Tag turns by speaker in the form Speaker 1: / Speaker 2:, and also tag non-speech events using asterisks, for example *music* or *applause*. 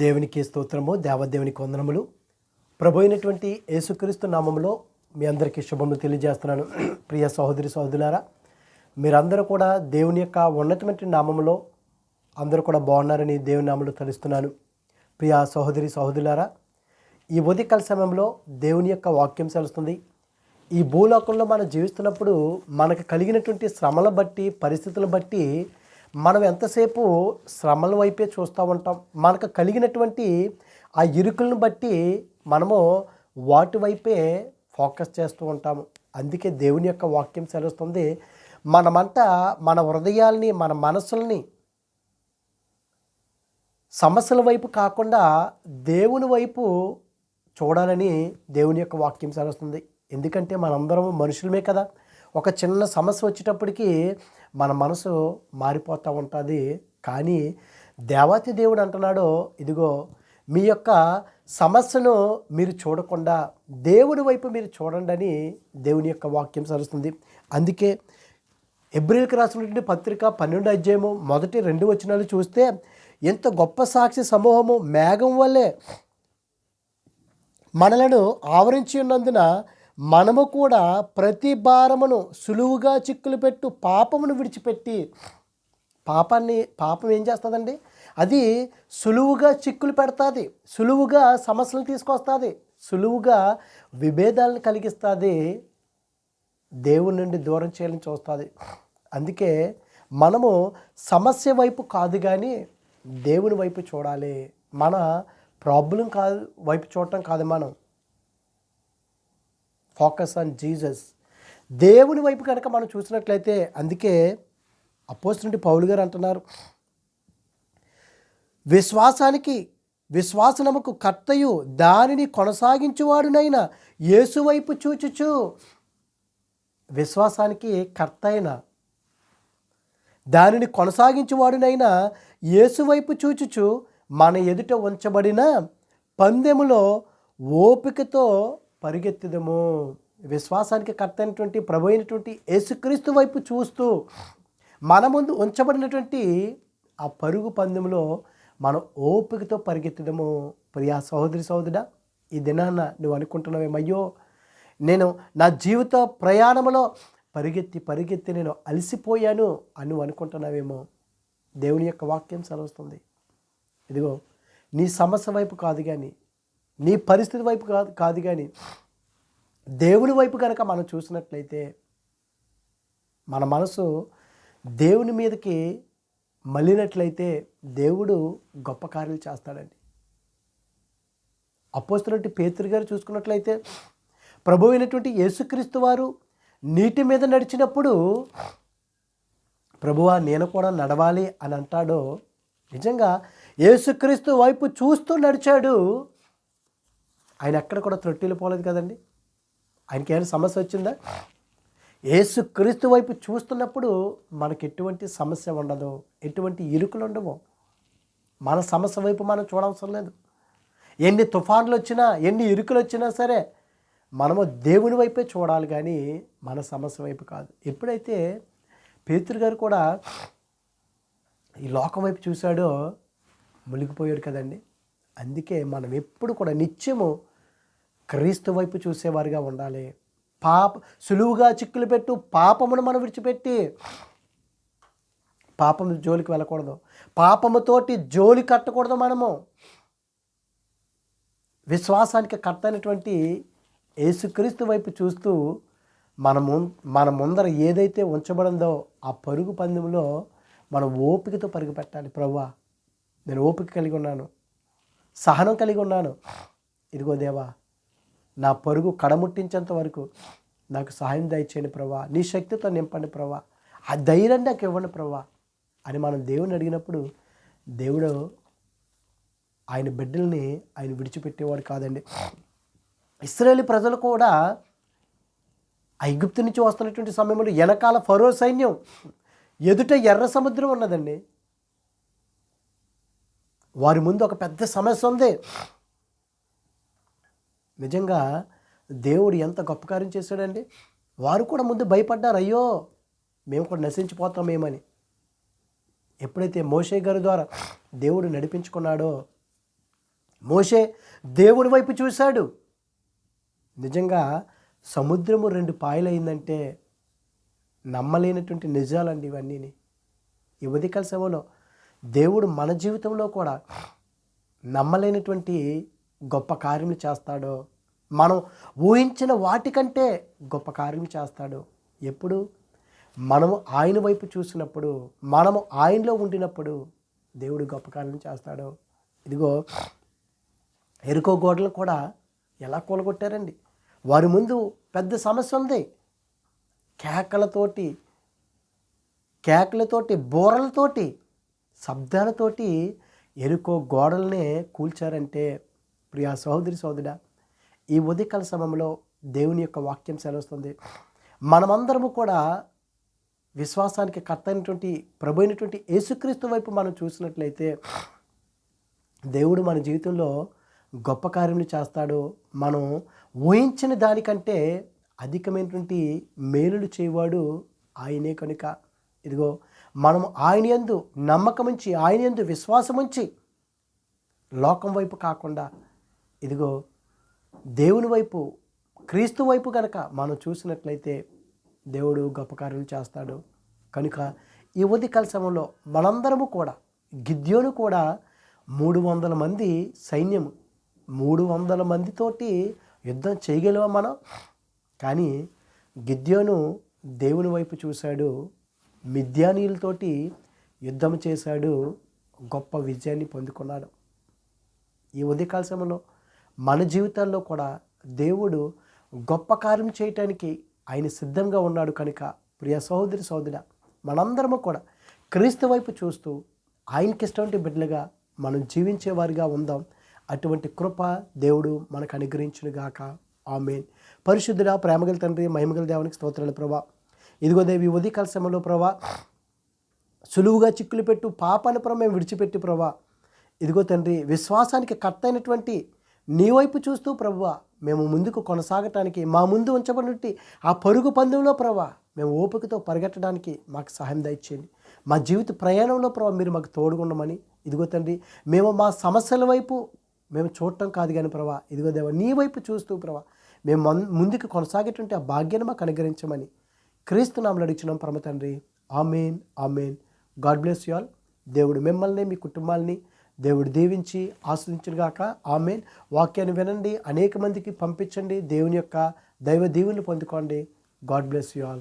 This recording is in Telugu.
Speaker 1: దేవునికి స్తోత్రము దేవదేవునికి వందనములు. ప్రభు అయినటువంటి యేసుక్రీస్తు నామములో మీ అందరికీ శుభములు తెలియజేస్తున్నాను. *clears throat* ప్రియ సహోదరి సహోదరులారా మీరందరూ కూడా దేవుని యొక్క ఉన్నతమైన నామములో అందరూ కూడా బాగున్నారని దేవుని నామములు తలుస్తున్నాను. ప్రియ సహోదరి సహోదరులారా ఈ ఉదయకాల సమయంలో దేవుని యొక్క వాక్యం సెలుస్తుంది. ఈ భూలోకంలో మనం జీవిస్తున్నప్పుడు మనకు కలిగినటువంటి శ్రమల బట్టి పరిస్థితులను బట్టి మనం ఎంతసేపు శ్రమల వైపే చూస్తూ ఉంటాం. మనకు కలిగినటువంటి ఆ ఇరుకులను బట్టి మనము వాటి వైపే ఫోకస్ చేస్తూ ఉంటాము. అందుకే దేవుని యొక్క వాక్యం సెలవుస్తుంది మనమంతా మన హృదయాల్ని మన మనసుల్ని సమస్యల వైపు కాకుండా దేవుని వైపు చూడాలని దేవుని యొక్క వాక్యం సెలవుస్తుంది ఎందుకంటే మనందరం మనుషులమే కదా. ఒక చిన్న సమస్య వచ్చేటప్పటికి మన మనసు మారిపోతూ ఉంటుంది. కానీ దేవాతి దేవుడు అంటున్నాడు ఇదిగో మీ యొక్క సమస్యను మీరు చూడకుండా దేవుని వైపు మీరు చూడండి అని దేవుని యొక్క వాక్యం సరుస్తుంది. అందుకే ఎబ్రిల్కి రాసినటువంటి పత్రిక పన్నెండు అధ్యాయము మొదటి రెండు వచనాలు చూస్తే ఎంత గొప్ప సాక్షి సమూహము మేఘం వల్లే మనలను ఆవరించి ఉన్నందున మనము కూడా ప్రతి భారమును సులువుగా చిక్కులు పెట్టు పాపమును విడిచిపెట్టి పాపాన్ని పాపం ఏం చేస్తుందండి? అది సులువుగా చిక్కులు పెడుతుంది సులువుగా సమస్యలు తీసుకొస్తుంది సులువుగా విభేదాలను కలిగిస్తుంది దేవుని నుండి దూరం చేయాలని చూస్తుంది. అందుకే మనము సమస్య వైపు కాదు కానీ దేవుని వైపు చూడాలి. మన ప్రాబ్లం కాదు వైపు చూడటం కాదు మనం. ఫోకస్ ఆన్ జీసస్ దేవుని వైపు కనుక మనం చూసినట్లయితే అందుకే అపోస్ పౌలు గారు అంటున్నారు విశ్వాసానికి విశ్వాసనముకు కర్తయు దానిని కొనసాగించువాడునైనా యేసువైపు చూచుచు. విశ్వాసానికి కర్త అయిన దానిని కొనసాగించువాడునైనా యేసువైపు చూచుచు మన ఎదుట ఉంచబడిన పందెములో ఓపికతో పరిగెత్తుదము. విశ్వాసానికి కర్త అయినటువంటి ప్రభు అయినటువంటి యేసుక్రీస్తు వైపు చూస్తూ మన ముందు ఉంచబడినటువంటి ఆ పరుగు పందెంలో మనం ఓపికతో పరిగెత్తడము ప్రియా సహోదరి సహోదరుడా ఈ దినాన్న నువ్వు అనుకుంటున్నావేమయ్యో నేను నా జీవిత ప్రయాణంలో పరిగెత్తి పరిగెత్తి నేను అలసిపోయాను అని నువ్వు అనుకుంటున్నావేమో. దేవుని యొక్క వాక్యం సెలవుస్తుంది. ఇదిగో నీ సమస్య వైపు కాదు కానీ నీ పరిస్థితి వైపు కాదు కాదు కానీ దేవుని వైపు కనుక మనం చూసినట్లయితే మన మనసు దేవుని మీదకి మళ్ళినట్లయితే దేవుడు గొప్ప కార్యాలు చేస్తాడండి. అపోస్తున్నట్టు పేతురు గారు చూసుకున్నట్లయితే ప్రభు అయినటువంటి యేసుక్రీస్తు వారు నీటి మీద నడిచినప్పుడు ప్రభువా నేను కూడా నడవాలి అని అంటాడో నిజంగా యేసుక్రీస్తు వైపు చూస్తూ నడిచాడు. ఆయన ఎక్కడ కూడా త్రొట్టిల్లు పోలేదు కదండి. ఆయనకి ఏమైనా సమస్య వచ్చిందా? యేసుక్రీస్తు వైపు చూస్తున్నప్పుడు మనకి ఎటువంటి సమస్య ఉండదు ఎటువంటి ఇరుకులు ఉండవు. మన సమస్య వైపు మనం చూడవసరం లేదు. ఎన్ని తుఫాన్లు వచ్చినా ఎన్ని ఇరుకులు వచ్చినా సరే మనము దేవుని వైపే చూడాలి కానీ మన సమస్య వైపు కాదు. ఎప్పుడైతే పేతురు గారు కూడా ఈ లోకం వైపు చూశాడో మునిగిపోయాడు కదండి. అందుకే మనం ఎప్పుడు కూడా నిత్యము క్రీస్తు వైపు చూసేవారిగా ఉండాలి. పాప సులువుగా చిక్కులు పెట్టు పాపమును మనం విడిచిపెట్టి. పాపం జోలికి వెళ్ళకూడదు. పాపముతోటి జోలి కట్టకూడదు మనము. విశ్వాసానికి కట్టనటువంటి యేసుక్రీస్తు వైపు చూస్తూ మనము మన ముందర ఏదైతే ఉంచబడిందో ఆ పరుగు పందెంలో మనం ఓపికతో పరుగు పెట్టాలి. ప్రవ్వా నేను ఓపిక కలిగి ఉన్నాను. సహనం కలిగి ఉన్నాను. ఇదిగో దేవా నా పరుగు కడముట్టించేంత వరకు నాకు సహాయం దయచేయండి ప్రభా. నీ శక్తితో నింపండి ప్రభా. ఆ ధైర్యం నాకు ఇవ్వండి ప్రభా అని మనం దేవుని అడిగినప్పుడు దేవుడు ఆయన బిడ్డల్ని ఆయన విడిచిపెట్టేవాడు కాదండి. ఇస్రాయేలీ ప్రజలు కూడా ఐగుప్తు నుంచి వస్తున్నటువంటి సమయంలో వెనకాల ఫరో సైన్యం ఎదుట ఎర్ర సముద్రం ఉన్నదండి. వారి ముందు ఒక పెద్ద సమస్య ఉంది. నిజంగా దేవుడు ఎంత గొప్ప కార్యం చేశాడండి? వారు కూడా ముందు భయపడ్డారు అయ్యో మేము కూడా నశించిపోతామేమని ఎప్పుడైతే మోషే గారి ద్వారా దేవుడు నడిపించుకున్నాడో మోషే దేవుడి వైపు చూశాడు. నిజంగా సముద్రము రెండు పాయలైందంటే నమ్మలేనటువంటి నిజాలండి ఇవన్నీని. ఈ ఉదయకాల సమయంలో దేవుడు మన జీవితంలో కూడా నమ్మలేనటువంటి గొప్ప కార్యములు చేస్తాడో మనం ఊహించిన వాటికంటే గొప్ప కార్యం చేస్తాడు. ఎప్పుడు? మనము ఆయన వైపు చూసినప్పుడు మనము ఆయనలో ఉండినప్పుడు దేవుడు గొప్ప కార్యం చేస్తాడు. ఇదిగో ఎరుకో గోడలు కూడా ఎలా కూలగొట్టారండి? వారి ముందు పెద్ద సమస్య ఉంది. కేకలతోటి కేకలతోటి బోరలతోటి శబ్దాలతోటి ఎరుకో గోడల్నే కూల్చారంటే ప్రియా సహోదరి సోదరుడా ఈ ఉదయకాల సమయంలో దేవుని యొక్క వాక్యం సెలవుస్తుంది. మనమందరము కూడా విశ్వాసానికి కర్త అయినటువంటి ప్రభు అయినటువంటి యేసుక్రీస్తు వైపు మనం చూసినట్లయితే దేవుడు మన జీవితంలో గొప్ప కార్యములు చేస్తాడు. మనం ఊహించిన దానికంటే అధికమైనటువంటి మేలులు చేయవాడు ఆయనే కనుక. ఇదిగో మనం ఆయన యందు నమ్మకం ఉంచి ఆయన యందు విశ్వాసం ఉంచి లోకం వైపు కాకుండా ఇదిగో దేవుని వైపు క్రీస్తు వైపు కనుక మనం చూసినట్లయితే దేవుడు గొప్ప కార్యం చేస్తాడు. కనుక ఈ ఉదయకాల సమయంలో మనందరము కూడా గిద్యోను కూడా మూడు వందల మంది సైన్యం మూడు వందల మందితోటి యుద్ధం చేయగలవా మనం? కానీ గిద్యోను దేవుని వైపు చూశాడు మిద్యానీయులతోటి యుద్ధం చేశాడు గొప్ప విజయాన్ని పొందుకున్నాడు. ఈ ఉదయకాల సమయంలో మన జీవితాల్లో కూడా దేవుడు గొప్ప కార్యం చేయటానికి ఆయన సిద్ధంగా ఉన్నాడు కనుక ప్రియ సహోదరి సహోదర మనందరము కూడా క్రీస్తు వైపు చూస్తూ ఆయనకి ఇష్టమైన బిడ్డలుగా మనం జీవించేవారిగా ఉందాం. అటువంటి కృప దేవుడు మనకు అనుగ్రహించునుగాక. ఆమెన్. పరిశుద్ధుడ ప్రేమగల తండ్రి మహిమగల దేవునికి స్తోత్రాలు ప్రభా. ఇదిగో దేవి ఉదయకాల సమయంలో ప్రభా సులువుగా చిక్కులు పెట్టు పాపాన్ని ప్రభా మేము విడిచిపెట్టి ప్రభా. ఇదిగో తండ్రి విశ్వాసానికి కర్త అయినటువంటి నీ వైపు చూస్తూ ప్రభువ మేము ముందుకు కొనసాగటానికి మా ముందు ఉంచబడినట్టు ఆ పరుగు పందెంలో ప్రభా మేము ఓపికతో పరిగెట్టడానికి మాకు సహాయం దయచేయండి. మా జీవిత ప్రయాణంలో ప్రభా మీరు మాకు తోడుగుండమని. ఇదిగో తండ్రి మేము మా సమస్యల వైపు మేము చూడటం కాదు కానీ ప్రభా ఇదిగో దేవ నీ వైపు చూస్తూ ప్రభా మేము మన్- ముందుకు కొనసాగేటువంటి ఆ భాగ్యాన్ని మాకు అనుగ్రహించమని. క్రీస్తు నామలు అడిగినాం పరమ తండ్రి. Amen amen. God bless you all. దేవుడు మిమ్మల్ని మీ కుటుంబాలని దేవుడు దీవించి ఆస్వాదించుగాక ఆమెన్. వాక్యాన్ని వినండి. అనేక మందికి పంపించండి. దేవుని యొక్క దైవ దీవుని పొందుకోండి. God bless you all.